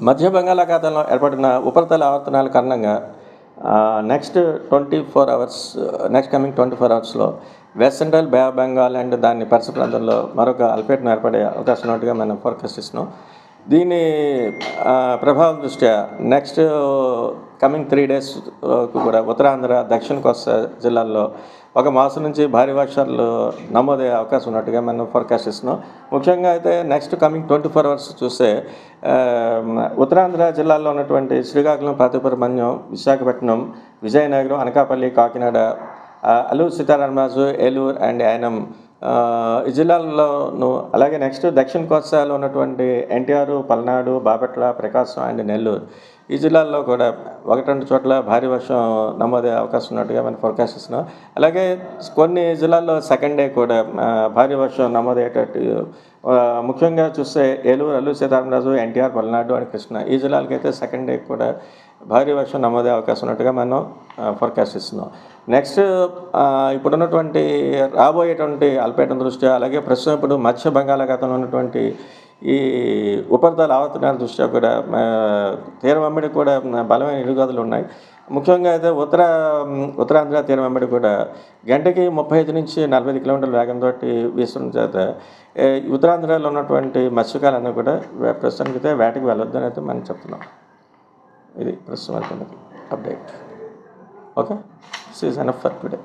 మధ్య బంగాళాఖాతంలో ఏర్పడిన ఉపరితల ఆవర్తనాల కారణంగా next twenty four hours next coming twenty four అవర్స్లో west central bay of Bengal and దాని పరిసర ప్రాంతంలో మరొక అల్పేటను ఏర్పడే అవకాశం ఉన్నట్టుగా మనం ఫోర్కాస్ట్ ఇస్తున్నాం దీని ప్రభావం దృష్ట్యా నెక్స్ట్ కమింగ్ త్రీ డేస్ కూడా ఉత్తరాంధ్ర దక్షిణ కోస్తా జిల్లాల్లో ఒక మాసం నుంచి భారీ వర్షాలు నమోదయ్యే అవకాశం ఉన్నట్టుగా మనం ఫోర్కాస్ట్ ఇస్తున్నాం ముఖ్యంగా అయితే next coming twenty four hours చూస్తే ఉత్తరాంధ్ర జిల్లాల్లో ఉన్నటువంటి శ్రీకాకుళం పాతిపురమన్యం విశాఖపట్నం విజయనగరం అనకాపల్లి కాకినాడ అల్లూరు సీతారామరాజు ఏలూరు అండ్ యానం ఈ జిల్లాల్లోను అలాగే నెక్స్ట్ దక్షిణ కోస్తాలో ఉన్నటువంటి ఎన్టీఆర్ పల్నాడు బాపట్ల ప్రకాశం అండ్ నెల్లూరు. ఈ జిల్లాల్లో కూడా ఒకటి రెండు చోట్ల భారీ వర్షం నమోదయ్యే అవకాశం ఉన్నట్టుగా మనం ఫోర్కాస్ట్ ఇస్తున్నాం అలాగే కొన్ని జిల్లాల్లో సెకండ్ డే కూడా భారీ వర్షం నమోదయ్యేటట్టు ముఖ్యంగా చూస్తే ఏలూరు అల్లు సీతారామరాజు ఎన్టీఆర్ పల్నాడు అండ్ కృష్ణ ఈ జిల్లాలకైతే సెకండ్ డే కూడా భారీ వర్షం నమోదయ్యే అవకాశం ఉన్నట్టుగా మనం ఫోర్కాస్ట్ ఇస్తున్నాం నెక్స్ట్ ఇప్పుడున్నటువంటి రాబోయేటువంటి అల్పేటం దృష్ట్యా అలాగే ప్రస్తుతం ఇప్పుడు మత్స్య బంగాళాఖాతంలో ఉన్నటువంటి ఈ ఉపరితల ఆవర్తనాల దృష్ట్యా కూడా తీరం వెంబడి కూడా బలమైన ఇరుగదులు ఉన్నాయి. ముఖ్యంగా అయితే ఉత్తర ఉత్తరాంధ్ర తీరం వెంబడి కూడా గంటకి ముప్పై ఐదు నుంచి నలభై ఐదు కిలోమీటర్ల వేగంతో వీస్తున్న చేత ఉత్తరాంధ్రలో ఉన్నటువంటి మత్స్యకాలన్నీ కూడా ప్రస్తుతానికి అయితే వేటకి వెళ్ళొద్దని అయితే మనం చెప్తున్నాం. ఇది ప్రస్తుతం update. Okay? Season off for today